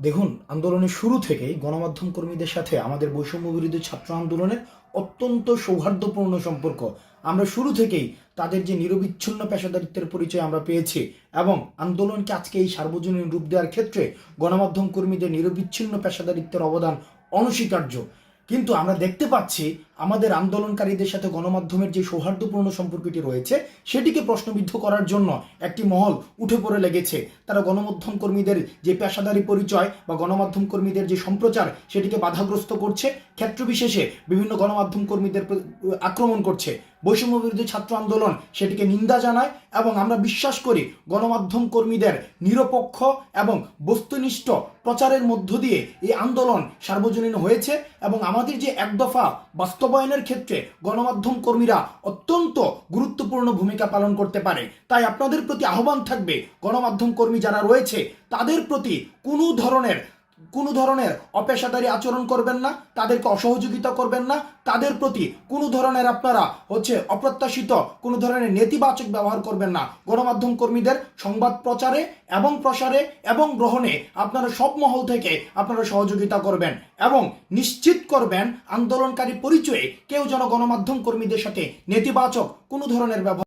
দেখুন, আন্দোলনের শুরু থেকেই গণমাধ্যম কর্মীদের সাথে আমাদের বৈষম্য বিরোধী ছাত্র আন্দোলনের অত্যন্ত সৌহার্দ্যপূর্ণ সম্পর্ক। আমরা শুরু থেকেই তাদের যে নিরবিচ্ছিন্ন পেশাদারিত্বের পরিচয় আমরা পেয়েছি এবং আন্দোলনকে আজকে এই সার্বজনীন রূপ দেওয়ার ক্ষেত্রে গণমাধ্যম কর্মীদের নিরবিচ্ছিন্ন পেশাদারিত্বের অবদান অনস্বীকার্য। কিন্তু আমরা দেখতে পাচ্ছি আমাদের আন্দোলনকারীদের সাথে গণমাধ্যমের যে সৌহার্দ্যপূর্ণ সম্পর্কটি রয়েছে, সেটিকে প্রশ্নবিদ্ধ করার জন্য একটি মহল উঠে পড়ে লেগেছে। তারা গণমাধ্যম কর্মীদের যে পেশাদারি পরিচয় বা গণমাধ্যম কর্মীদের যে সম্প্রচার, সেটিকে বাধাগ্রস্ত করছে। ক্ষেত্রবিশেষে বিভিন্ন গণমাধ্যম কর্মীদের আক্রমণ করছে। বৈষম্য বিরোধী ছাত্র আন্দোলন সেটিকে নিন্দা জানায় এবং আমরা বিশ্বাস করি গণমাধ্যম কর্মীদের নিরপেক্ষ এবং বস্তুনিষ্ঠ প্রচারের মধ্য দিয়ে এই আন্দোলন সার্বজনীন হয়েছে এবং আমাদের যে এক দফা বাস্তবায়নের ক্ষেত্রে গণমাধ্যম কর্মীরা অত্যন্ত গুরুত্বপূর্ণ ভূমিকা পালন করতে পারে। তাই আপনাদের প্রতি আহ্বান থাকবে, গণমাধ্যম কর্মী যারা রয়েছে, তাদের প্রতি কোনো ধরনের কোনো ধরনের অপেশাদারি আচরণ করবেন না, তাদেরকে অসহযোগিতা করবেন না, তাদের প্রতি কোনো ধরনের আপনারা হচ্ছে অপ্রত্যাশিত কোনো ধরনের নেতিবাচক ব্যবহার করবেন না। গণমাধ্যম কর্মীদের সংবাদ প্রচারে এবং প্রসারে এবং গ্রহণে আপনারা সব মহল থেকে আপনারা সহযোগিতা করবেন এবং নিশ্চিত করবেন আন্দোলনকারী পরিচয়ে কেউ যেন গণমাধ্যম কর্মীদের সাথে নেতিবাচক কোনো ধরনের ব্যবহার